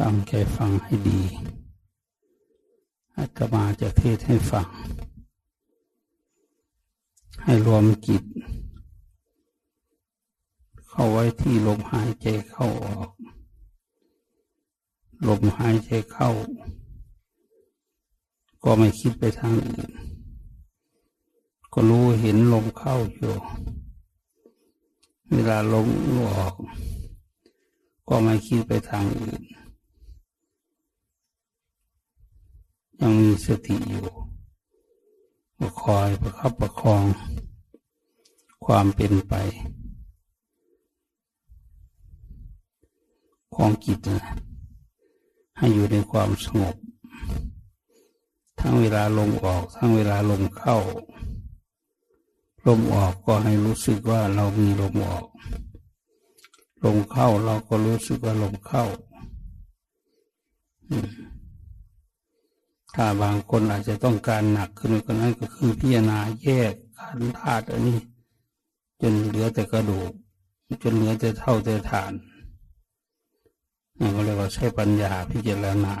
ตั้งใจฟังให้ดีอาตมาจะเทศให้ฟัง ให้รวมจิต เข้าไว้ที่ลมหายใจเข้าออก ลมหายใจเข้า ก็ไม่คิดไปทางอื่น ก็รู้เห็นลมเข้าอยู่ เวลาลมออก ก็ไม่คิดไปทางอื่น ยังมีสติอยู่ก็คอยประคับประคอง ความเป็นไป ของจิตนะให้อยู่ในความสงบ ทั้งเวลาลมออก ทั้งเวลาลมเข้า ลมออกก็ให้รู้สึกว่าเรามีลมออก ลมเข้าเราก็รู้สึกว่าลมเข้า อืม ถ้าบางคนอาจจะต้องการหนักขึ้นกว่านั้นก็คือพิจารณาแยกขันธาตุอันนี้ จนเหลือแต่กระดูก จนเหลือแต่เท่าแต่ฐานนี่ก็เรียกว่าใช้ปัญญาพิจารณา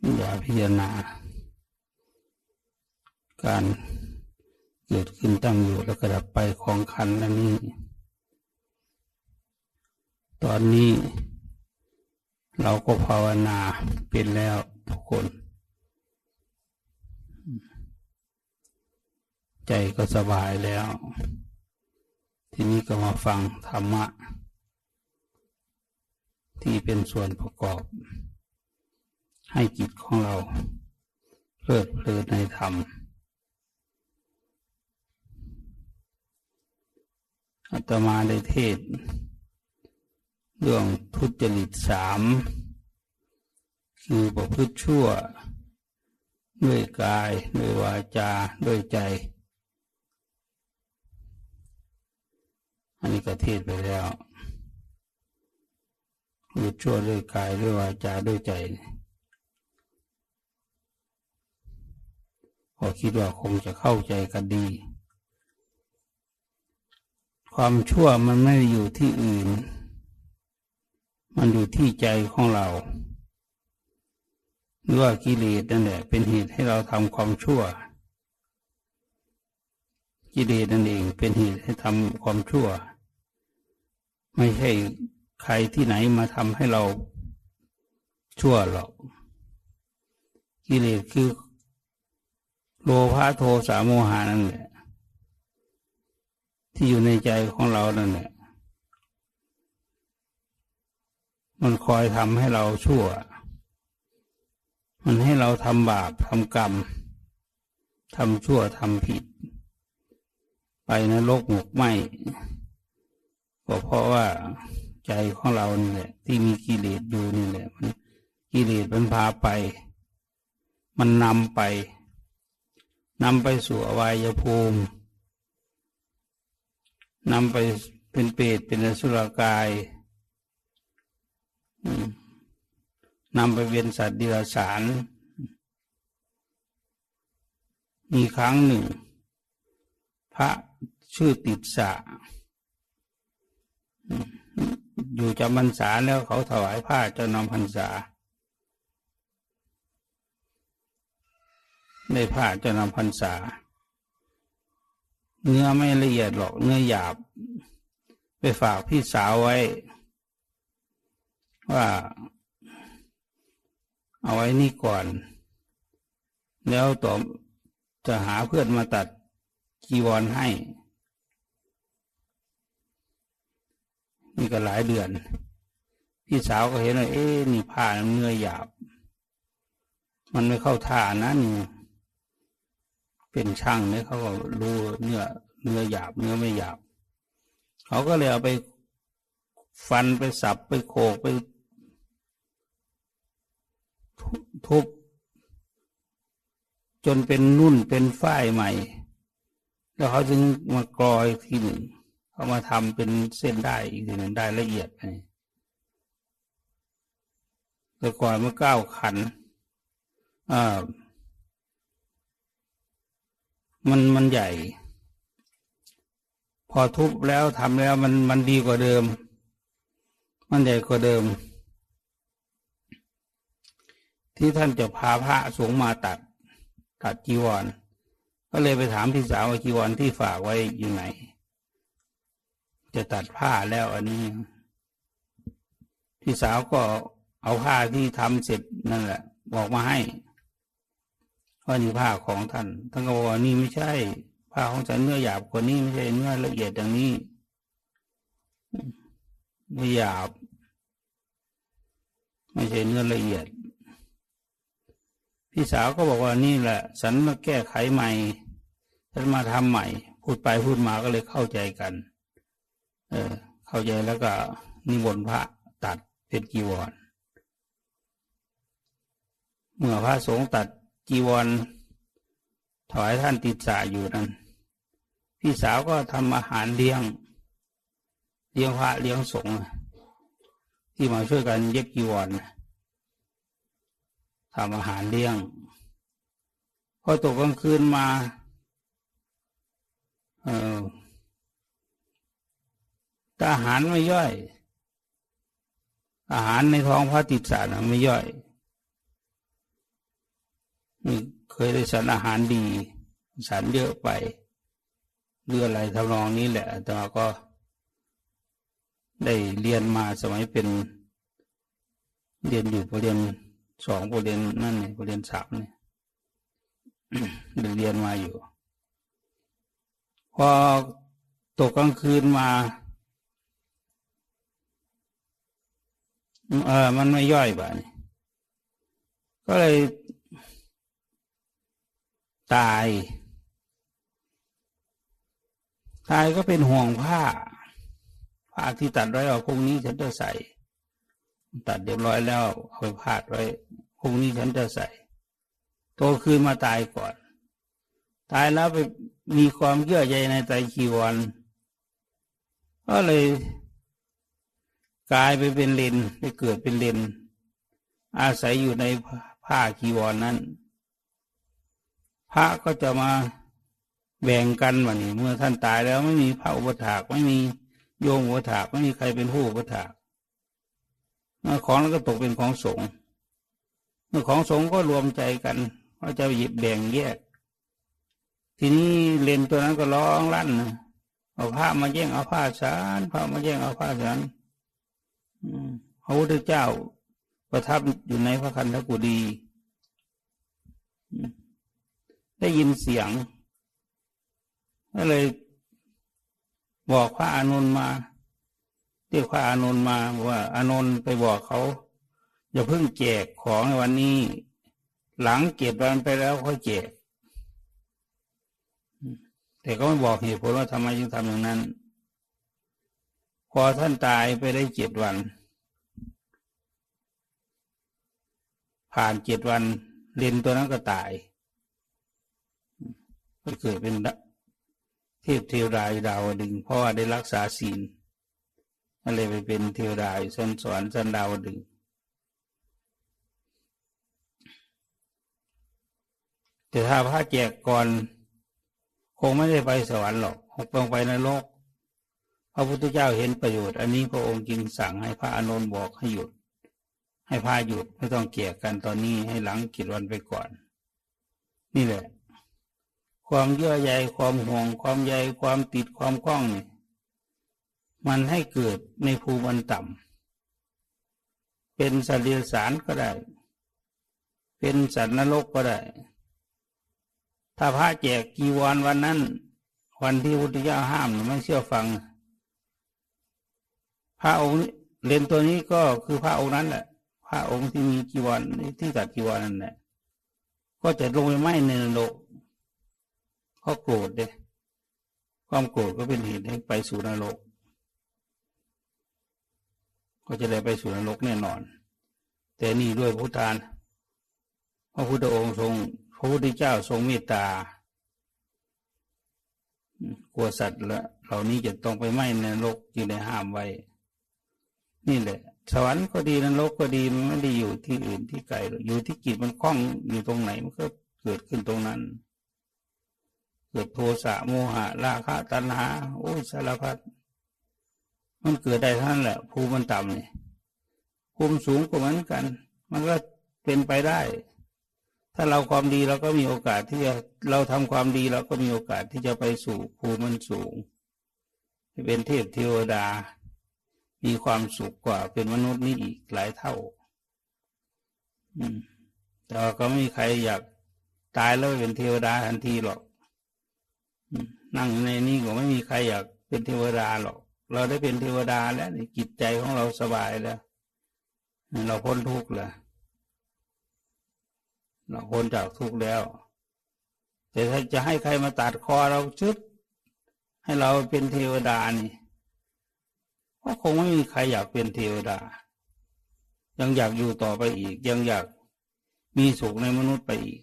ปัญญาพิจารณา การเกิดขึ้นตั้งอยู่แล้วก็ดับไปของขันธ์อันนี้ ตอนนี้ เราก็ภาวนาเป็นแล้วทุกคน ใจก็สบายแล้ว ทีนี้ก็มาฟังธรรมะ ที่เป็นส่วนประกอบ ให้จิตของเราเพลิดเพลินในธรรมอาตมาได้เทศ เรื่องทุจริตสามคือประพฤติชั่ว ด้วยกายด้วยวาจาด้วยใจ อันนี้ก็เทศไปแล้วคือชั่วด้วยกายด้วยวาจาด้วยใจพอคิดว่าคงจะเข้าใจกันดี ความชั่วมันไม่อยู่ที่อื่น มันอยู่ที่ใจของเราหรือว่ากิเลสนั่นแหละเป็นเหตุให้เราทำความชั่ว กิเลสนั่นเองเป็นเหตุให้ทำความชั่ว ไม่ใช่ใครที่ไหนมาทำให้เราชั่วหรอก กิเลสคือโลภะโทสะโมหานั่นแหละที่อยู่ในใจของเรานั่นแหละ มันคอยทำให้เราชั่ว มันให้เราทำบาปทำกรรมทำชั่วทำผิด ไปนรกหมกไหมก็เพราะว่าใจของเรานี่แหละ ที่มีกิเลสอยู่นี่แหละมันกิเลสมันพาไป มันนำไปนำไปสู่อวัยภูมินำไปเป็นเปรตเป็นอสุรกาย นำไปเวียนสัตว์ดิลสารมีครั้งหนึ่ง พระชื่อติดสะอยู่จำพรรษาแล้วเขาถวายผ้าเจ้านำพรรษาได้ผ้าเจ้านำพรรษา เนื้อไม่ละเอียดหรอกเนื้อหยาบ ไปฝากพี่สาวไว้ ว่า เอาไว้นี่ก่อน แล้วต่อจะหาเพื่อนมาตัดจีวรให้ นี่ก็หลายเดือน พี่สาวก็เห็นว่าเอ๊ะนี่ผ้าเนื้อหยาบ มันไม่เข้าท่านะนี่เป็นช่างเนี่ยเขาก็รู้เนื้อเนื้อหยาบเนื้อไม่หยาบ เขาก็เลยเอาไปฟันไปสับไปโขกไป ทุบ จนเป็นนุ่นเป็นฝ้ายใหม่ แล้วเขาจึงมากรอยทีหนึ่งเขามาทำเป็นเส้นได้อีกทีหนึ่งได้ละเอียดไปแต่ก่อนเมื่อก้าวขันอ่ามันมันใหญ่ พอทุบแล้วทำแล้วมันมันดีกว่าเดิม มันใหญ่กว่าเดิม ที่ท่านจะพาพระสงฆ์มาตัดตัดจีวร ก็เลยไปถามพี่สาวว่าจีวรที่ฝากไว้อยู่ไหน จะตัดผ้าแล้วอันนี้ พี่สาวก็เอาผ้าที่ทำเสร็จนั่นแหละ บอกมาให้ว่านี่ผ้าของท่านท่านก็บอกว่านี่ไม่ใช่ ผ้าของฉันเนื้อหยาบกว่านี้ไม่ใช่เนื้อละเอียดอย่างนี้ไม่หยาบ ไม่ใช่เนื้อละเอียด พี่สาวก็บอกว่านี่แหละ ฉันมาแก้ไขใหม่ฉันมาทำใหม่ พูดไปพูดมาก็เลยเข้าใจกัน เออ เข้าใจแล้วก็นิมนต์พระตัดเป็นกีวร เมื่อพระสงฆ์ตัดจีวรถวายท่านติดสาอยู่นั้น พี่สาวก็ทำอาหารเลี้ยง เลี้ยงพระเลี้ยงสงฆ์ที่มาช่วยกันเย็บจีวร ทำอาหารเลี้ยง พอตกกลางคืนมาเอ่อาหารไม่ย่อย อาหารในท้องพระติดสารไม่ย่อยเคยได้สารอาหารดี สารเยอะไปเรื่องอะไรทำนองนี้แหละแต่ก็ได้เรียนมาสมัยเป็น เรียนอยู่ประเรียน สองประเรียนนั่นเนี่ยประเรียนสามเนี่ยเรียนมาอยู่ พอตกกลางคืนมาเออมันไม่ย่อยบ่านี่ก็เลยตาย ตายก็เป็นห่วงผ้า ผ้าที่ตัดไว้เอาพรุ่งนี้ฉันจะใส่ ตัดเรียบร้อยแล้วเอาไปพาดไว้พรุ่งนี้ฉันจะใส่ โตคืนมาตายก่อน ตายแล้วไปมีความเยื่อใยในใจชีวันก็เลยกลายไปเป็นเลนไปเกิดเป็นเลนอาศัยอยู่ในผ้าคีวรนนั้น พระก็จะมาแบ่งกันวันนี้ เมื่อท่านตายแล้วไม่มีพระอุปถากไม่มีโยมอุปถากไม่มีใครเป็นผู้อุปถาก ของแล้วก็ตกเป็นของสงฆ์เมื่อของสงฆ์ก็รวมใจกันว่จะหยิบแบ่งแยก ทีนี้เลนตัวนั้นก็ร้องลั่นเอาผ้ามาแย่งเอาผ้าสารผ้ามาแย่งเอาผ้าสารพระพุทธเจ้าประทับอยู่ในพระคันธกุฎีได้ยินเสียงก็เลยบอกพระอานนท์มา เรียกพระอานนท์มาว่าอานนท์ไปบอกเขาอย่าเพิ่งแจกของในวันนี้ หลังเก็บวันไปแล้วค่อยแจกแต่ก็ไม่บอกเหตุผลว่าทำไมจึงทำอย่างนั้น พอท่านตายไปได้เจ็ดวัน ผ่านเจ็ดวันเลนตัวนั้นก็ตายก็เกิดเป็นเทพเทวดาดาวดึงเพราะว่าได้รักษาศีล ก็เลยไปเป็นเทวดาอยู่สันสวรรค์สันดาวดึงแต่ถ้าพระแจกก่อนคงไม่ได้ไปสวรรค์หรอกคงต้องไปนรกพระพุทธเจ้าเห็นประโยชน์ อันนี้พระองค์จึงสั่งให้พระอนุนบอกให้หยุด ให้พระหยุดไม่ต้องเกี่ยกันตอนนี้ให้หลังกิจวันไปก่อน นี่แหละ ความเยื่อใยความห่วงความใยความติดความคล้องนี่ มันให้เกิดในภูมิอันต่ำ เป็นสัตว์เดรัจฉานก็ได้ เป็นสัตว์นรกก็ได้ ถ้าพระแจกกีวรวันนั้น วันที่พุทธเจ้าห้ามไม่เชื่อฟัง พระองค์เรียนตัวนี้ก็คือพระองค์นั้นแหละ พระองค์ที่มีกีวรที่ตัดกีวรนั่นแหละ ก็จะลงไปไหม้ในนรกเพราะโกรธเนี่ยความโกรธก็เป็นเหตุให้ไปสู่นรก ก็จะได้ไปสู่นรกแน่นอน แต่นี่ด้วยพุทธานพระพุทธองค์ทรงพระพุทธเจ้าทรงเมตตากลัวสัตว์ละเหล่านี้จะต้องไปไหม้ในนรกจึงได้ห้ามไว้ นี่แหละ สวรรค์ก็ดีนรกก็ดีมันไม่ได้อยู่ที่อื่นที่ไกลหรอกอยู่ที่จิตมันคล้องอยู่ตรงไหนมันก็เกิดขึ้นตรงนั้น เกิดโทสะโมหะราคะตัณหา โอ้สารพัด มันเกิดได้ท่านแหละภูมิมันต่ำเนี่ยภูมิสูงก็เหมือนกัน มันก็เป็นไปได้ ถ้าเราความดีเราก็มีโอกาสที่จะเราทำความดีเราก็มีโอกาสที่จะไปสู่ภูมิมันสูงเป็นเทพเทวดา มีความสุขกว่าเป็นมนุษย์นี่อีกหลายเท่า อืมแต่ก็ไม่มีใครอยากตายแล้วเป็นเทวดาทันทีหรอกนั่งในนี้ก็ไม่มีใครอยากเป็นเทวดาหรอก เราได้เป็นเทวดาแล้วจิตใจของเราสบายแล้ว เราพ้นทุกข์แล้วเราพ้นจากทุกข์แล้ว แต่ถ้าจะให้ใครมาตัดคอเราชึดให้เราเป็นเทวดานี่ก็คงไม่มีใครอยากเป็นเทวดา ยังอยากอยู่ต่อไปอีก ยังอยากมีสุขในมนุษย์ไปอีก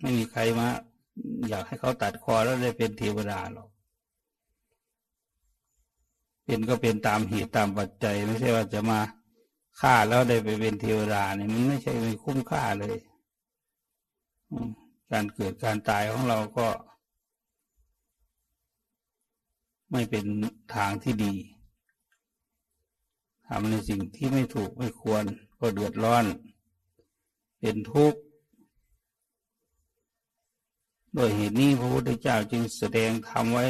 ไม่มีใครมา อยากให้เขาตัดคอแล้วได้เป็นเทวดาหรอก เป็นก็เป็นตามเหตุตามปัจจัย ไม่ใช่ว่าจะมาฆ่าแล้วได้ไปเป็นเทวดาเนี่ยมันไม่ใช่ไม่คุ้มค่าเลยการเกิดการตายของเราก็ ไม่เป็นทางที่ดีทำในสิ่งที่ไม่ถูกไม่ควร ก็เดือดร้อน เป็นทุกข์โดยเหตุนี้พระพุทธเจ้าจึงแสดงทำไว้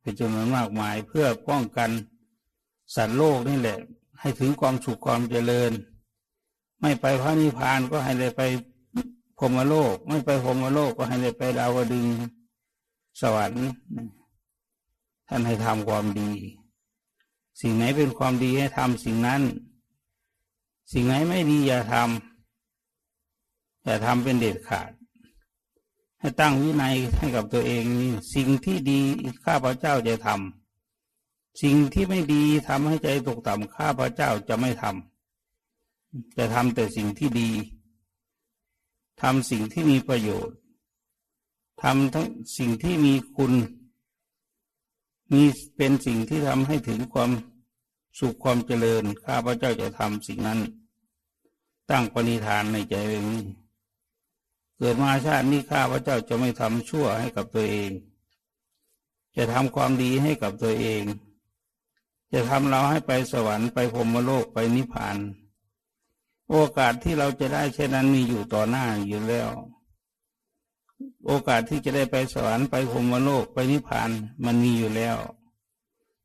เป็นจำนวนมากมายเพื่อป้องกัน สัตว์โลกนี่แหละ ให้ถึงความสุขความเจริญ ไม่ไปพระนิพพานก็ให้ได้ไปพรมโลก ไม่ไปพรมโลกก็ให้ได้ไปดาวดึงสวรรค์ท่านให้ทำความดี สิ่งไหนเป็นความดีให้ทำสิ่งนั้น สิ่งไหนไม่ดีอย่าทำอย่าทำเป็นเด็ดขาด ให้ตั้งวินัยให้กับตัวเองนี่สิ่งที่ดีข้าพเจ้าจะทำ สิ่งที่ไม่ดีทำให้ใจตกต่ำข้าพระเจ้าจะไม่ทำจะทำแต่สิ่งที่ดีทำสิ่งที่มีประโยชน์ทำทั้งสิ่งที่มีคุณ มีเป็นสิ่งที่ทำให้ถึงความสุขความเจริญ ข้าพระเจ้าจะทำสิ่งนั้น ตั้งปณิธานในใจไว้นี้เกิดมาชาตินี้ข้าพระเจ้าจะไม่ทำชั่วให้กับตัวเอง จะทำความดีให้กับตัวเอง จะทำเราให้ไปสวรรค์ไปพรมโลกไปนิพพาน โอกาสที่เราจะได้เช่นนั้นมีอยู่ต่อหน้าอยู่แล้ว โอกาสที่จะได้ไปสวรรค์ไปพรมโลกไปนิพพานมันมีอยู่แล้ว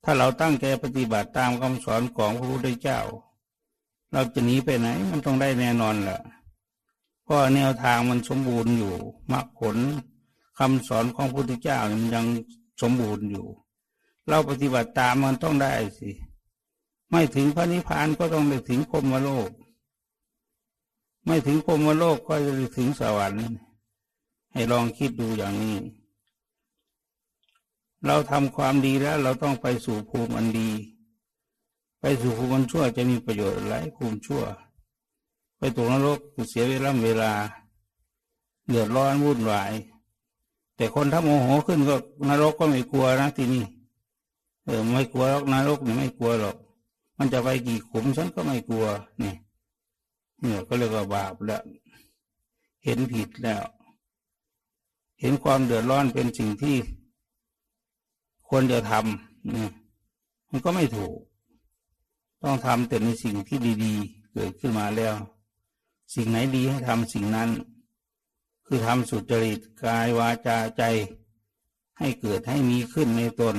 ถ้าเราตั้งใจปฏิบัติตามคำสอนของพระพุทธเจ้า เราจะหนีไปไหนมันต้องได้แน่นอนแหละเพราะแนวทางมันสมบูรณ์อยู่มรรคผลคำสอนของพระพุทธเจ้ามันยังสมบูรณ์อยู่ เราปฏิบัติตามมันต้องได้สิ ไม่ถึงพระนิพพานก็ต้องไปถึงพรมโลก ไม่ถึงพรมโลกก็จะถึงสวรรค์ให้ลองคิดดูอย่างนี้ เราทำความดีแล้ว เราต้องไปสู่ภูมิอันดี ไปสู่ภูมิอันชั่วจะมีประโยชน์อะไรภูมิชั่ว ไปตกนรกเสียเวลาเวลาเดือดร้อนวุ่นวาย แต่คนถ้าโมโหขึ้นก็นรกก็ไม่กลัวนะที่นี่ เออไม่กลัวหรอกนรกนี่ยไม่กลัวหรอก มันจะไปกี่ขุมฉันก็ไม่กลัวนี่เนี่ยก็เรียกว่าบาปแล้วเห็นผิดแล้ว เห็นความเดือดร้อนเป็นสิ่งที่ควรจะทำนี่มันก็ไม่ถูก ต้องทำแต่ในสิ่งที่ดีๆ เกิดขึ้นมาแล้ว สิ่งไหนดีให้ทำสิ่งนั้น คือทำสุจริตกายวาจาใจ ให้เกิดให้มีขึ้นในตน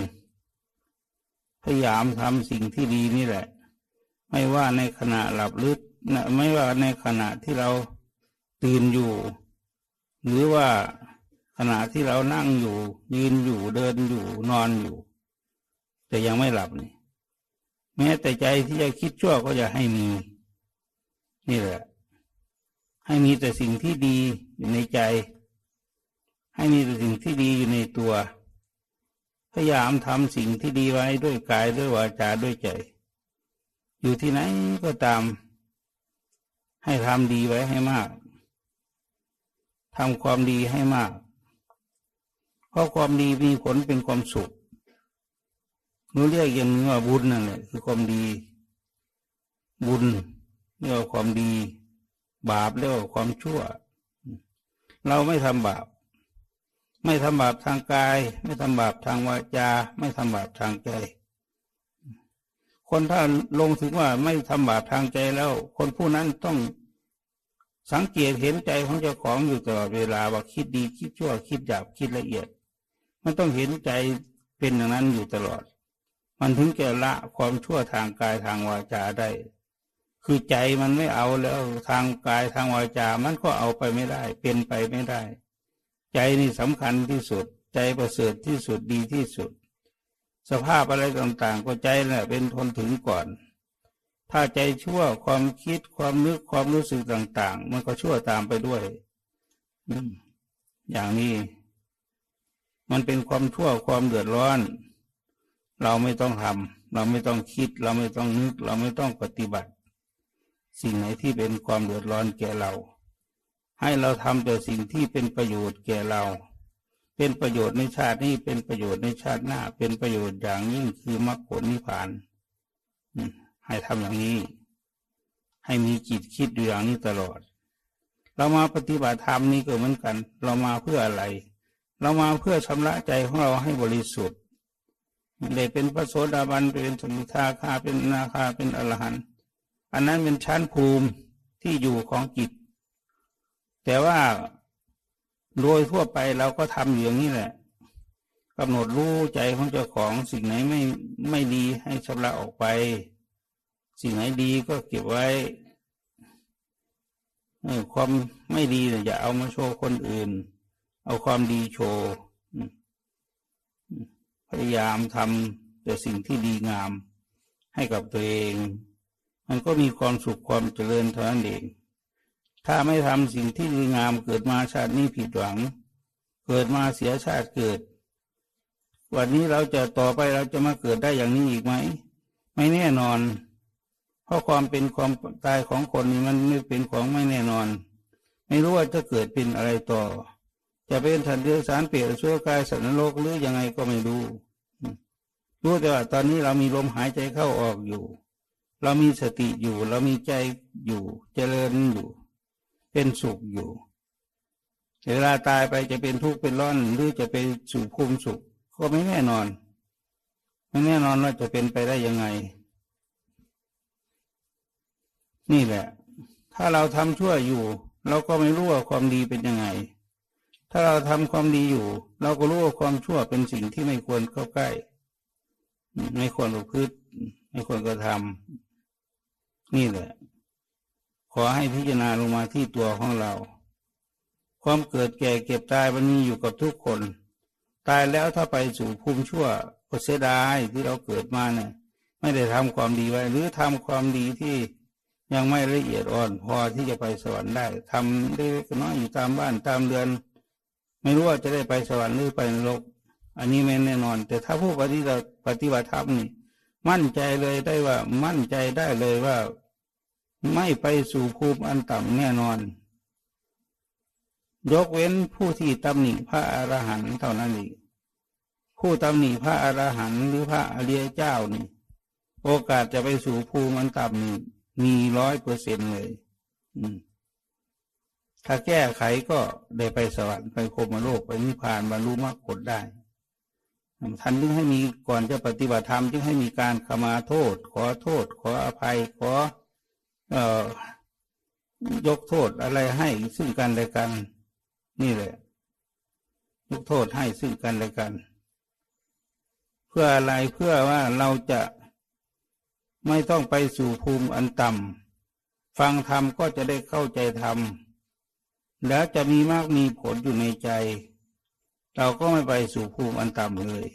พยายามทำสิ่งที่ดีนี่แหละ ไม่ว่าในขณะหลับลึกไม่ว่าในขณะที่เราตื่นอยู่ หรือว่าขณะที่เรานั่งอยู่ ยืนอยู่เดินอยู่นอนอยู่ แต่ยังไม่หลับนี่ แม้แต่ใจที่จะคิดชั่วก็จะให้มี นี่แหละ ให้มีแต่สิ่งที่ดีอยู่ในใจ ให้มีแต่สิ่งที่ดีอยู่ในตัว พยายามทำสิ่งที่ดีไว้ด้วยกายด้วยวาจาด้วยใจ อยู่ที่ไหนก็ตาม ให้ทำดีไว้ให้มากทำความดีให้มาก เพราะความดีมีผลเป็นความสุขนูเรียกอย่างนี้ว่าบุญนั่นแหละคือความดี บุญเรียกว่าความดี บาปเรียกว่าความชั่ว เราไม่ทำบาป ไม่ทำบาปทางกาย ไม่ทำบาปทางวาจา ไม่ทำบาปทางใจ คนถ้าลงถึงว่าไม่ทำบาปทางใจแล้ว คนผู้นั้นต้องสังเกตเห็นใจของเจ้าของอยู่ตลอดเวลาว่าคิดดีคิดชั่วคิดหยาบคิดละเอียด มันต้องเห็นใจเป็นอย่างนั้นอยู่ตลอด มันถึงจะละความชั่วทางกายทางวาจาได้ คือใจมันไม่เอาแล้วทางกายทางวาจา มันก็เอาไปไม่ได้ เป็นไปไม่ได้ ใจนี่สำคัญที่สุด ใจประเสริฐที่สุดดีที่สุด สภาพอะไรต่างๆ ก็ใจแหละเป็นทนถึงก่อน ถ้าใจชั่วความคิดความนึกความรู้สึกต่างๆ มันก็ชั่วตามไปด้วยอย่างนี้มันเป็นความชั่วความเดือดร้อน เราไม่ต้องทำเราไม่ต้องคิด เราไม่ต้องนึก เราไม่ต้องปฏิบัติ สิ่งไหนที่เป็นความเดือดร้อนแก่เรา ให้เราทำแต่สิ่งที่เป็นประโยชน์แก่เรา เป็นประโยชน์ในชาตินี้เป็นประโยชน์ในชาติหน้า เป็นประโยชน์อย่างยิ่งคือมรรคผลนิพพานให้ทำอย่างนี้ ให้มีจิตคิดอย่างนี้ตลอด เรามาปฏิบัติธรรมนี้ก็เหมือนกัน เรามาเพื่ออะไร เรามาเพื่อชำระใจของเราให้บริสุทธิ์ได้เป็นพระโสดาบันเป็นสมิทาคาเป็นนาคาเป็นอรหันต์อันนั้นเป็นชั้นภูมิที่อยู่ของจิต แต่ว่าโดยทั่วไปเราก็ทำอย่างนี้แหละกำหนดรู้ใจของเจ้าของสิ่งไหนไม่ไม่ดีให้ชำระออกไป สิ่งไหนดีก็เก็บไว้ความไม่ดีอย่าเอามาโชว์คนอื่น เอาความดีโชว์พยายามทำแต่สิ่งที่ดีงามให้กับตัวเอง มันก็มีความสุขความเจริญเท่านั้นเอง ถ้าไม่ทำสิ่งที่ดีงามเกิดมาชาตินี้ผิดหวัง เกิดมาเสียชาติเกิด วันนี้เราจะต่อไปเราจะมาเกิดได้อย่างนี้อีกไหม ไม่แน่นอน เพราะความเป็นความตายของคนนี้มันไม่เป็นของไม่แน่นอน ไม่รู้ว่าจะเกิดเป็นอะไรต่อ จะเป็นสันเดือสารเปลี่ยนชั่วกายสันโลกหรือยังไงก็ไม่รู้รู้แต่ว่าตอนนี้เรามีลมหายใจเข้าออกอยู่ เรามีสติอยู่ เรามีใจอยู่เจริญอยู่ เป็นสุขอยู่เวลาตายไปจะเป็นทุกข์เป็นร้อนหรือจะไปสู่ภูมิสุข ก็ไม่แน่นอน ไม่แน่นอนว่าจะเป็นไปได้ยังไง นี่แหละ ถ้าเราทำชั่วอยู่ เราก็ไม่รู้ว่าความดีเป็นยังไง ถ้าเราทำความดีอยู่ เราก็รู้ว่าความชั่วเป็นสิ่งที่ไม่ควรเข้าใกล้ ไม่ควรประพฤติไม่ควรกระทำนี่แหละ ขอให้พิจารณาลงมาที่ตัวของเรา ความเกิดแก่เก็บตายมันมีอยู่กับทุกคน ตายแล้วถ้าไปสู่ภูมิชั่วก็เสียดายที่เราเกิดมาเนี่ยไม่ได้ทำความดีไว้ หรือทำความดีที่ยังไม่ละเอียดอ่อนพอที่จะไปสวรรค์ได้ทำได้ก็น้อยอยู่ตามบ้านตามเรือน ไม่รู้ว่าจะได้ไปสวรรค์หรือไปนรก อันนี้ไม่แน่นอน แต่ถ้าผู้ปฏิบัติปฏิบัติธรรมนี่มั่นใจเลยได้ว่ามั่นใจได้เลยว่า ไม่ไปสู่ภูมิอันต่ำแน่นอน ยกเว้นผู้ที่ตำหนิพระอรหันต์เท่านั้นเองผู้ตำหนิพระอรหันต์หรือพระอริยเจ้านี่ โอกาสจะไปสู่ภูมิอันต่ำนี่มีร้อยเปอร์เซ็นเลยถ้าแก้ไขก็ได้ไปสวรรค์ไปโคมโลกไปนิพพานบรรลุมรรคผลได้ท่านจึงให้มีก่อนจะปฏิบัติธรรมจึงให้มีการขมาโทษ ขอโทษ ขออภัยขอเอ่อ ยกโทษอะไรให้ซึ่งกันและกัน นี่แหละ ยกโทษให้ซึ่งกันและกัน เพื่ออะไรเพื่อว่าเราจะไม่ต้องไปสู่ภูมิอันต่ำฟังธรรมก็จะได้เข้าใจธรรม แล้วจะมีมากมีผลอยู่ในใจ เราก็ไม่ไปสู่ภูมิอันต่ำเลย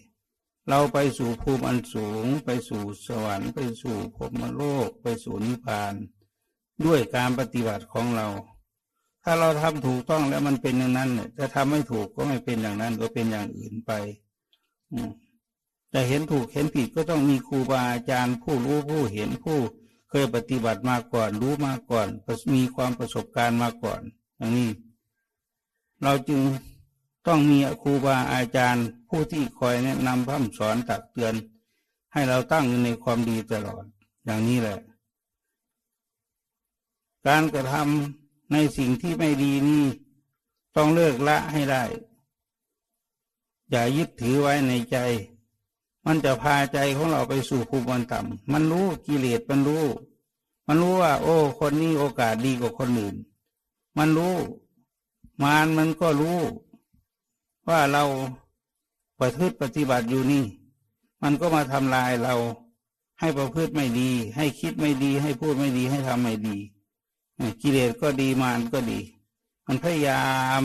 เราไปสู่ภูมิอันสูง ไปสู่สวรรค์ ไปสู่ภพมโลก ไปสู่นิพพาน ด้วยการปฏิบัติของเรา ถ้าเราทำถูกต้องแล้วมันเป็นอย่างนั้นเนี่ยถ้าทำไม่ถูกก็ไม่เป็นอย่างนั้นก็เป็นอย่างอื่นไปอืจะเห็นถูกเห็นผิดก็ต้องมีครูบาอาจารย์ผู้รู้ผู้เห็นผู้ เคยปฏิบัติมาก่อน รู้มาก่อน มีความประสบการณ์มาก่อนอย่างนี้ เราจึงต้องมีครูบาอาจารย์ผู้ที่คอยแนะนำพร่ำสอนตักเตือน ให้เราตั้งอยู่ในความดีตลอด อย่างนี้แหละ การกระทำในสิ่งที่ไม่ดีนี่ต้องเลิกละให้ได้ อย่ายึดถือไว้ในใจ มันจะพาใจของเราไปสู่ภูมิต่ำมันรู้กิเลสมันรู้ มันรู้ว่า โอ้ คนนี้โอกาสดีกว่าคนอื่น มันรู้ มารมันก็รู้ ว่าเราประพฤติปฏิบัติอยู่นี่ มันก็มาทำลายเราให้ประพฤติไม่ดี ให้คิดไม่ดี ให้พูดไม่ดีให้ทำไม่ดี กิเลสก็ดีมารก็ดี มันพยายาม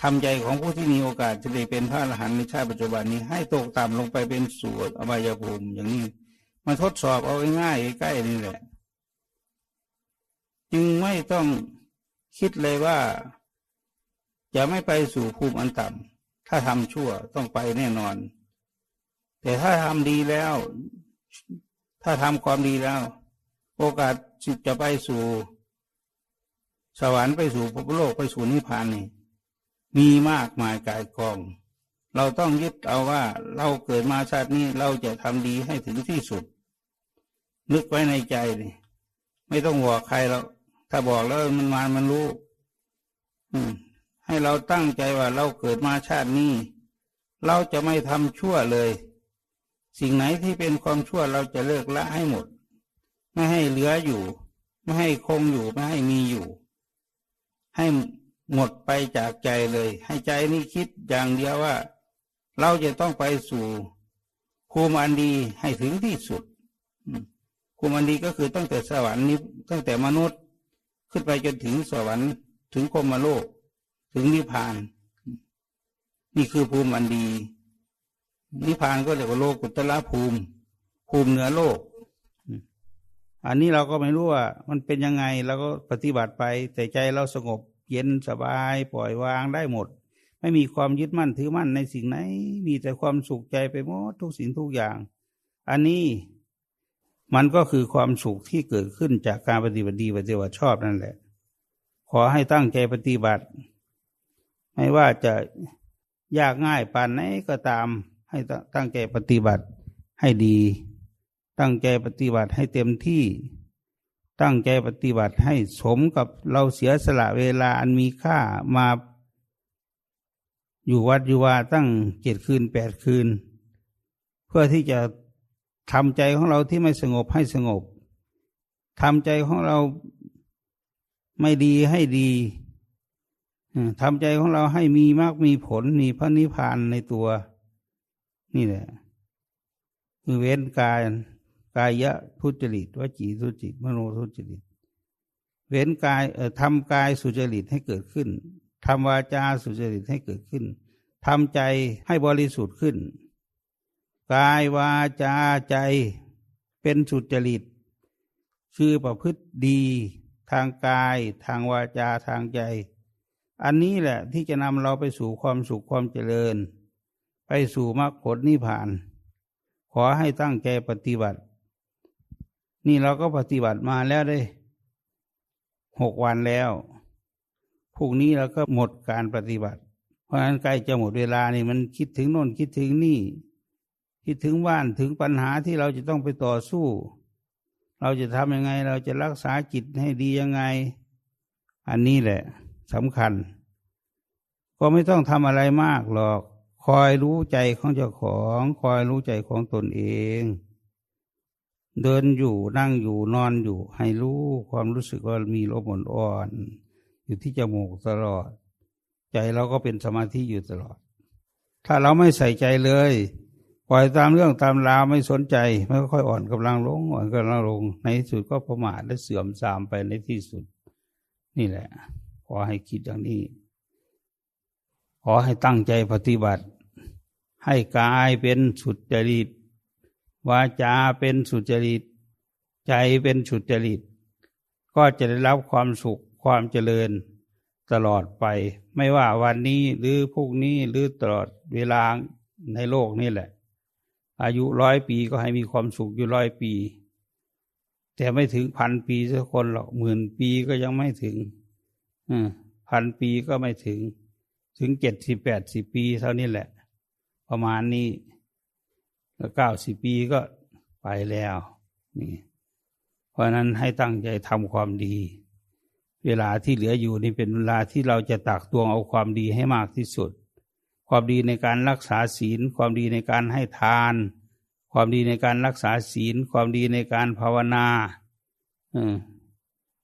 ทำใจของผู้ที่มีโอกาสจะได้เป็นพระอรหันต์ในชาติปัจจุบันนี้ ให้ตกต่ำลงไปเป็นสู่อบายภูมิอย่างนี้มาทดสอบเอาง่ายๆใกล้นี่แหละ จึงไม่ต้องคิดเลยว่า จะไม่ไปสู่ภูมิอันต่ำถ้าทำชั่วต้องไปแน่นอน แต่ถ้าทำดีแล้ว ถ้าทำความดีแล้ว โอกาสจะไปสู่ สวรรค์ไปสู่ภพโลกไปสู่นิพพานนี่มีมากมายกายกอง เราต้องยึดเอาว่าเราเกิดมาชาตินี้เราจะทำดีให้ถึงที่สุด นึกไว้ในใจนี่ไม่ต้องบอกใครแล้วถ้าบอกแล้วมันมามันรู้ อืม ให้เราตั้งใจว่าเราเกิดมาชาตินี้ เราจะไม่ทำชั่วเลย สิ่งไหนที่เป็นความชั่วเราจะเลิกละให้หมด ไม่ให้เหลืออยู่ ไม่ให้คงอยู่ไม่ให้มีอยู่ ให้หมดไปจากใจเลย ให้ใจนี้คิดอย่างเดียวว่า เราจะต้องไปสู่ภูมิอันดีให้ถึงที่สุดภูมิอันดีก็คือตั้งแต่สวรรค์นี้ตั้งแต่มนุษย์ ขึ้นไปจนถึงสวรรค์ถึงคมโลก ถึงนิพพาน นี่คือภูมิอันดี นิพพานก็เรียกว่าโลกุตละภูมิ ภูมิเหนือโลก อันนี้เราก็ไม่รู้ว่า มันเป็นยังไงเราก็ปฏิบัติไป แต่ใจเราสงบเย็นสบายปล่อยวางได้หมด ไม่มีความยึดมั่นถือมั่นในสิ่งไหน มีแต่ความสุขใจไปหมดทุกสิ่งทุกอย่าง อันนี้มันก็คือความสุขที่เกิดขึ้นจากการปฏิบัติดีปฏิบัติชอบนั่นแหละ ขอให้ตั้งใจปฏิบัติ ไม่ว่าจะยากง่ายปานไหนก็ตาม ให้ตั้งใจปฏิบัติให้ดี ตั้งใจปฏิบัติให้เต็มที่ ตั้งใจปฏิบัติให้สมกับเราเสียสละเวลาอันมีค่ามา อยู่วัดอยู่วาตั้งเจ็ดคืนแปดคืน เพื่อที่จะทำใจของเราที่ไม่สงบให้สงบทำใจของเราไม่ดีให้ดีทำใจของเราให้มีมากมีผลมีพระนิพพานในตัว นี่แหละคือเว้นกาย กายะทุจริตวจีทุจริตมโนทุจริต เว้นกายเอ่อทำกายสุจริตให้เกิดขึ้นทำวาจาสุจริตให้เกิดขึ้นทำใจให้บริสุทธิ์ขึ้น กายวาจาใจเป็นสุจริตคือประพฤติดี ทางกาย ทางวาจาทางใจ อันนี้แหละที่จะนำเราไปสู่ความสุขความเจริญ ไปสู่มรรคผลนิพพาน ขอให้ตั้งใจปฏิบัติ นี่เราก็ปฏิบัติมาแล้วได้หกวันแล้วพรุ่งนี้เราก็หมดการปฏิบัติ เพราะฉะนั้นใกล้จะหมดเวลานี่มันคิดถึงโน่นคิดถึงนี่ คิดถึงบ้านถึงปัญหาที่เราจะต้องไปต่อสู้ เราจะทำยังไง เราจะรักษาจิตให้ดียังไง อันนี้แหละสำคัญ ก็ไม่ต้องทำอะไรมากหรอก คอยรู้ใจของเจ้าของ คอยรู้ใจของตนเอง เดินอยู่นั่งอยู่นอนอยู่ ให้รู้ความรู้สึกว่ามีลมอ่อนอยู่ที่จมูกตลอด ใจเราก็เป็นสมาธิอยู่ตลอด ถ้าเราไม่ใส่ใจเลย ปล่อยตามเรื่องตามราวไม่สนใจไม่ค่อยอ่อนกำลังลงอ่อนกำลังลง ในที่สุดก็ประมาทและเสื่อมทรามไปในที่สุด นี่แหละ ขอให้คิดอย่างนี้ ขอให้ตั้งใจปฏิบัติ ให้กายเป็นสุดจริต วาจาเป็นสุจริต ใจเป็นสุจริต ก็จะได้รับความสุขความเจริญตลอดไป ไม่ว่าวันนี้หรือพรุ่งนี้หรือตลอดเวลาในโลกนี่แหละ อายุร้อยปีก็ให้มีความสุขอยู่ร้อยปี แต่ไม่ถึงพันปีสักคนหรอกหมื่นปีก็ยังไม่ถึงพันปีก็ไม่ถึง ถึงเจ็ดสิบแปดสิบปีเท่านี้แหละ ประมาณนี้ แล้วเก้าสิบปีก็ไปแล้วนี่เพราะนั้นให้ตั้งใจทำความดี เวลาที่เหลืออยู่นี่เป็นเวลาที่เราจะตักตวงเอาความดีให้มากที่สุด ความดีในการรักษาศีล ความดีในการให้ทาน ความดีในการรักษาศีล ความดีในการภาวนา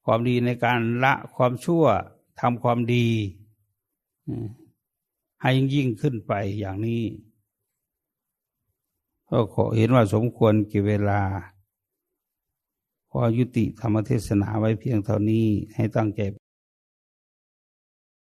ความดีในการละความชั่วทำความดีให้ยิ่งขึ้นไปอย่างนี้ ก็ขอเห็นว่าสมควรกี่เวลา ขอยุติธรรมเทศนาไว้เพียงเท่านี้ให้ตั้งใจ